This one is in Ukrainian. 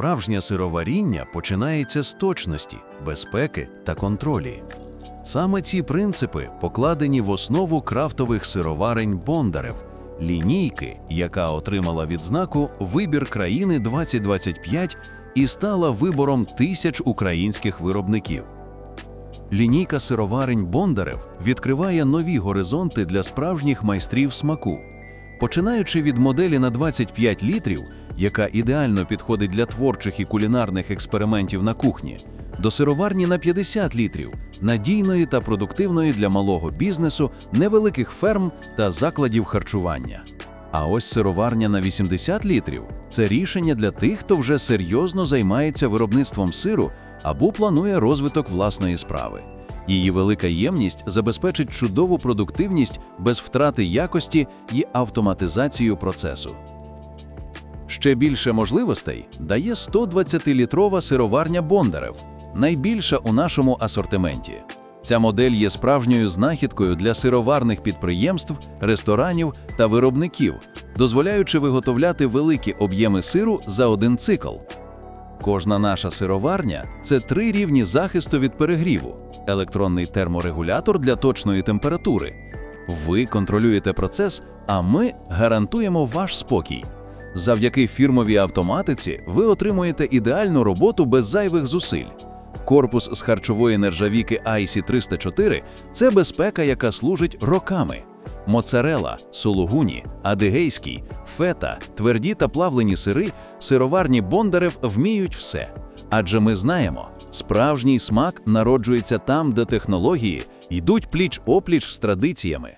Справжнє сироваріння починається з точності, безпеки та контролі. Саме ці принципи покладені в основу крафтових сироварень Бондарев, лінійки, яка отримала відзнаку Вибір країни 2025 і стала вибором тисяч українських виробників. Лінійка сироварень Бондарев відкриває нові горизонти для справжніх майстрів смаку. Починаючи від моделі на 25 літрів, яка ідеально підходить для творчих і кулінарних експериментів на кухні, до сироварні на 50 літрів, надійної та продуктивної для малого бізнесу, невеликих ферм та закладів харчування. А ось сироварня на 80 літрів це рішення для тих, хто вже серйозно займається виробництвом сиру або планує розвиток власної справи. Її велика ємність забезпечить чудову продуктивність без втрати якості і автоматизацію процесу. Ще більше можливостей дає 120-літрова сироварня Бондарев, найбільша у нашому асортименті. Ця модель є справжньою знахідкою для сироварних підприємств, ресторанів та виробників, дозволяючи виготовляти великі об'єми сиру за один цикл. Кожна наша сироварня це три рівні захисту від перегріву, електронний терморегулятор для точної температури. Ви контролюєте процес, а ми гарантуємо ваш спокій. Завдяки фірмовій автоматиці ви отримуєте ідеальну роботу без зайвих зусиль. Корпус з харчової нержавійки IC304 – це безпека, яка служить роками. Моцарела, сулугуні, адигейський, фета, тверді та плавлені сири, сироварні Бондарев вміють все. Адже ми знаємо, справжній смак народжується там, де технології йдуть пліч-опліч з традиціями.